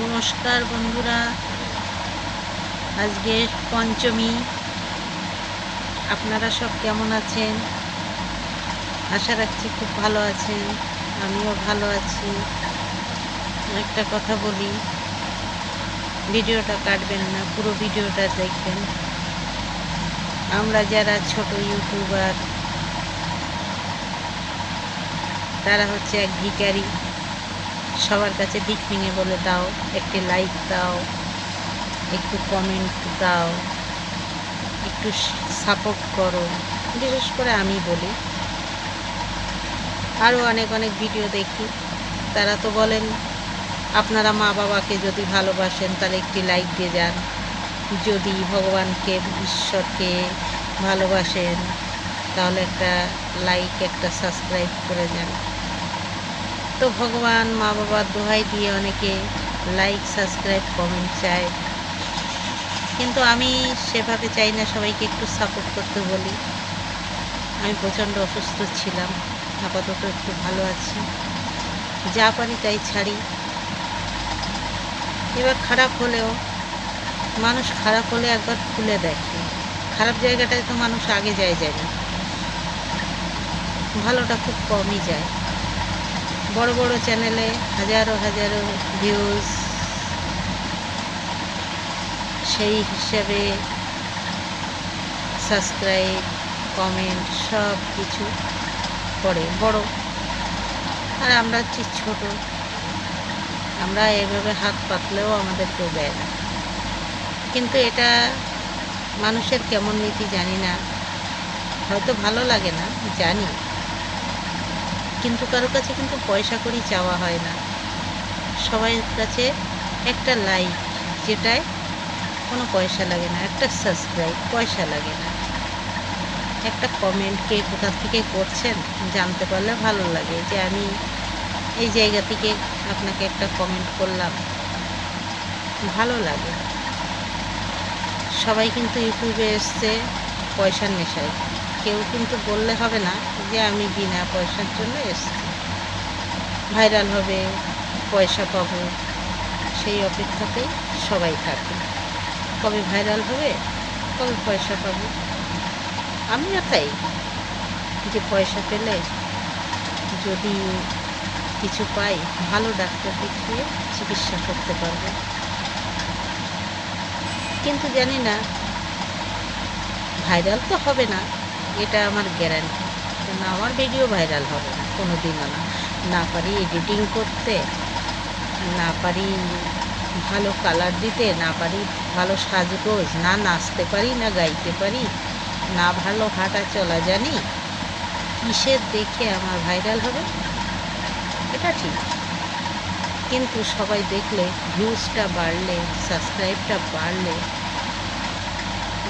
নমস্কার বন্ধুরা। আজকে পঞ্চমী। আপনারা সব কেমন আছেন? আশা রাখছি খুব ভালো আছেন। আমিও ভালো আছি। একটা কথা বলি, ভিডিওটা কাটবেন না, পুরো ভিডিওটা দেখবেন। আমরা যারা ছোট ইউটিউবার, তারা হচ্ছে এক ভিখারি। সবার কাছে দিক ভেঙে বলে দাও, একটি লাইক দাও, একটু কমেন্ট দাও, একটু সাপোর্ট করো। বিশেষ করে আমি বলি। আরও অনেক অনেক ভিডিও দেখি। তারা তো বলেন, আপনারা মা বাবাকে যদি ভালোবাসেন, তাহলে একটি লাইক দিয়ে যান। যদি ভগবানকে, ঈশ্বরকে ভালোবাসেন, তাহলে একটা লাইক একটা সাবস্ক্রাইব করে যান। তো ভগবান মা বাবার দোহাই দিয়ে অনেকে লাইক সাবস্ক্রাইব কমেন্ট চায়। কিন্তু আমি সেভাবে চাই না সবাইকে একটু সাপোর্ট করতে বলি। আমি প্রচণ্ড অসুস্থ ছিলাম, আপাতত একটু ভালো আছি। যা পারি তাই ছাড়ি। এবার খারাপ হলেও, মানুষ খারাপ হলে একবার খুলে দেখে। খারাপ জায়গাটায় তো মানুষ আগে যায় যায় না। ভালোটা খুব কমই যায়। বড় বড় চ্যানেলে হাজারো হাজারো ভিউজ সেই হিসাবে সাবস্ক্রাইব কমেন্ট সব কিছু করে। বড়। আর আমরা হচ্ছি ছোট। আমরা এভাবে হাত পাতলেও আমাদের কেউ দেয় না। কিন্তু এটা মানুষের কেমন নীতি জানি না। হয়তো ভালো লাগে না, জানি। কিন্তু কারও কাছে কিন্তু পয়সা করি চাওয়া হয় না। সবাই কাছে একটা লাইক যেটায় কোনো পয়সা লাগে না, একটা সাবস্ক্রাইব পয়সা লাগে না। একটা কমেন্ট কে কোথা থেকে করছেন জানতে পারলে ভালো লাগে যে আমি এই জায়গা থেকে আপনাকে একটা কমেন্ট করলাম, ভালো লাগে। সবাই কিন্তু ইউটিউবে এসছে পয়সার নেশায়। কেউ কিন্তু বললে হবে না যে আমি বিনা পয়সার জন্য এসছি। ভাইরাল হবে, পয়সা পাবো, সেই অপেক্ষাতেই সবাই থাকে কবে ভাইরাল হবে, কবে পয়সা পাবো? আমিও তাই, যে পয়সা পেলে যদি কিছু পাই, ভালো ডাক্তার দেখিয়ে চিকিৎসা করতে পারব। কিন্তু জানি না, ভাইরাল তো হবে না। এটা আমার গ্যারান্টি কেন আমার ভিডিও ভাইরাল হবে না কোনো দিনও না। না পারি এডিটিং করতে, না পারি ভালো কালার দিতে, না পারি ভালো সাজগোজ, না নাচতে পারি, না গাইতে পারি, না ভালো হাঁটা চলা জানি, কিসের দেখে আমার ভাইরাল হবে? এটা ঠিক। কিন্তু সবাই দেখলে ভিউজটা বাড়লে সাবস্ক্রাইবটা বাড়লে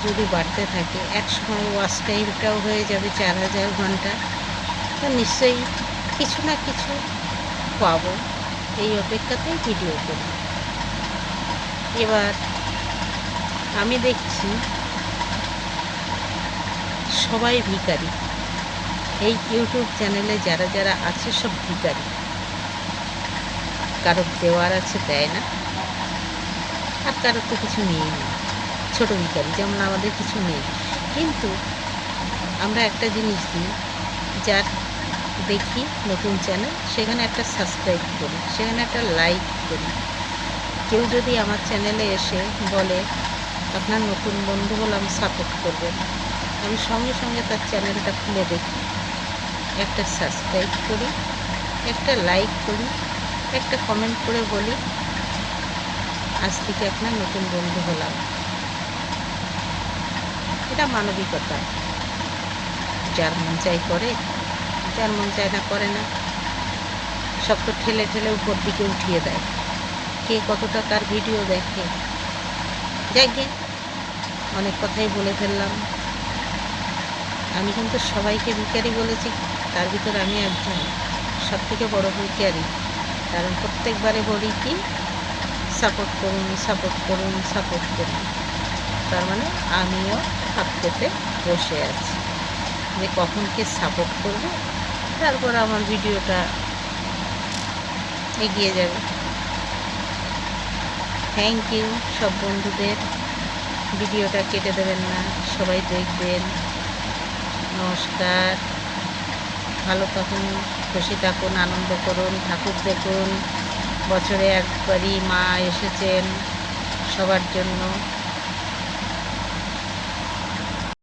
যদি বাড়তে থাকে এক সময় ওয়াচ টাইমটাও হয়ে যাবে চার হাজার ঘণ্টা। তো নিশ্চয়ই কিছু না কিছু পাবো। এই অপেক্ষাতেই ভিডিও করি। এবার আমি দেখছি সবাই ভিখারি। এই ইউটিউব চ্যানেলে যারা যারা আছে সব ভিখারি। কারোর দেওয়ার আছে, দেয় না। আর কারোর তো কিছু নেই। না ছোটো ভিখারি, যেমন আমাদের কিছু নেই। কিন্তু আমরা একটা জিনিস দিই, যার দেখি নতুন চ্যানেল সেখানে একটা সাবস্ক্রাইব করি, সেখানে একটা লাইক করি। কেউ যদি আমার চ্যানেলে এসে বলে, আপনার নতুন বন্ধু হলাম সাপোর্ট করবেন আমি সঙ্গে সঙ্গে তার চ্যানেলটা খুলে দেখি। একটা সাবস্ক্রাইব করি, একটা লাইক করি, একটা কমেন্ট করে বলি, আজ থেকে আপনার নতুন বন্ধু হলাম। এটা মানবিকতা। যার মন চাই করে, যার মন চায় না করে না। সব তো ঠেলে ঠেলে উপর দিকে উঠিয়ে দেয়। কে কতটা তার ভিডিও দেখে। যাকে অনেক কথাই বলে ফেললাম। আমি কিন্তু সবাইকে ভিখারি বলেছি, তার ভিতরে আমি একজন। সব থেকে বড় ভিখারি। কারণ প্রত্যেকবারে বলি কি সাপোর্ট করুন সাপোর্ট করুন সাপোর্ট করুন। তার মানে আমিও হাত পেতে বসে আছি। যে কখন কে সাপোর্ট করবে, তারপর আমার ভিডিওটা এগিয়ে যাবে। থ্যাংক ইউ সব বন্ধুদের। ভিডিওটা কেটে দেবেন না, সবাই দেখবেন। নমস্কার। ভালো থাকুন, খুশি থাকুন, আনন্দ করুন, ঠাকুর দেখুন। বছরে একবারই মা এসেছেন সবার জন্য।